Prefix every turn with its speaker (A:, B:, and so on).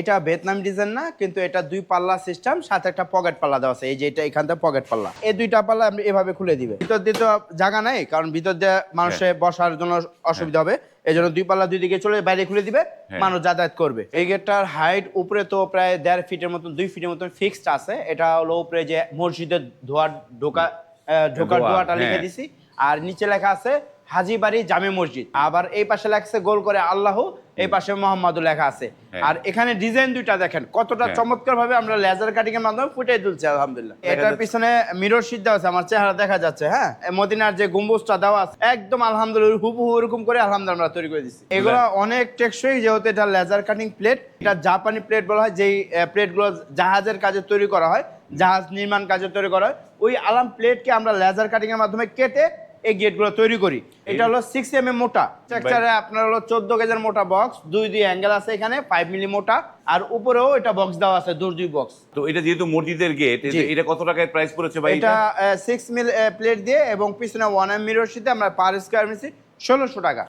A: এটা Vietnam design না কিন্তু এটা দুই পাল্লা সিস্টেম সাথে একটা পকেট পাল্লা দেওয়া আছে। এই যে এটা এখান থেকে পকেট পাল্লা। এই দুইটা পাল্লা আপনি এভাবে খুলে দিবে ভিতর দিয়ে তো জায়গা নাই কারণ ভিতর দিয়ে মানুষের বসার জন্য অসুবিধা হবে। এই জন্য দুই পাল্লা দুই দিকে চলে বাইরে খুলে দিবে মানুষ যাতায়াত করবে। এই গেটটার হাইট উপরে তো প্রায় দেড় ফিটের মতন দুই ফিটের মতন ফিক্সড আছে। এটা হলো উপরে যে মসজিদের ধোয়ার ঢোকা ঢোকার
B: দোয়া,
A: দোয়াটা লিখে
B: হ্যাঁ।
A: দিছি। আর নিচে লেখা আছে হাজিবাড়ি জামে মসজিদ। আবার এই পাশে লেখছে গোল করে আল্লাহ এই পাশে মোহাম্মদ লেখা আছে।
B: হ্যাঁ।
A: আর এখানে ডিজাইন দুইটা দেখেন কতটা
B: হ্যাঁ।
A: চমৎকার ভাবে আমরা লেজার কাটিং এর মাধ্যমে ফুটে তুলছি আলহামদুলিল্লাহ। এটার পিছনে মিরর দেওয়া আছে আমার চেহারা দেখা যাচ্ছে হ্যাঁ? মদিনার যে গম্বুজটা দেওয়া আছে একদম আলহামদুলিল্লাহ হুবহু এরকম করে আলহামদুলিল্লাহ আমরা তৈরি করে দিচ্ছি। এগুলো অনেক টেকসই যেহেতু এটা লেজার কাটিং প্লেট এটা জাপানি প্লেট বলা হয় যেই প্লেটগুলো জাহাজের কাজে তৈরি করা হয় জাহাজ নির্মাণ কাজে তৈরি করা হয় ওই আলাম প্লেটকে আমরা লেজার কাটিং এর মাধ্যমে কেটে এই গেটগুলো তৈরি করি। এটা হলো সিক্স এম এম মোটা। স্ট্রাকচারে আপনার হলো চোদ্দ কেজের মোটা বক্স দুই দুই অ্যাঙ্গেল আছে এখানে ফাইভ মিলি মোটা। আর উপরেও এটা বক্স দেওয়া আছে দুই দুই বক্স
B: তো এটা যেহেতু মসজিদের গেট এটা কত টাকায় প্রাইস পড়েছে ভাই
A: এটা সিক্স মিল প্লেট দিয়ে এবং পিছনে ওয়ান এম মিরর সিতে আমরা পার স্কোয়ার মিছি ষোলোশো টাকা।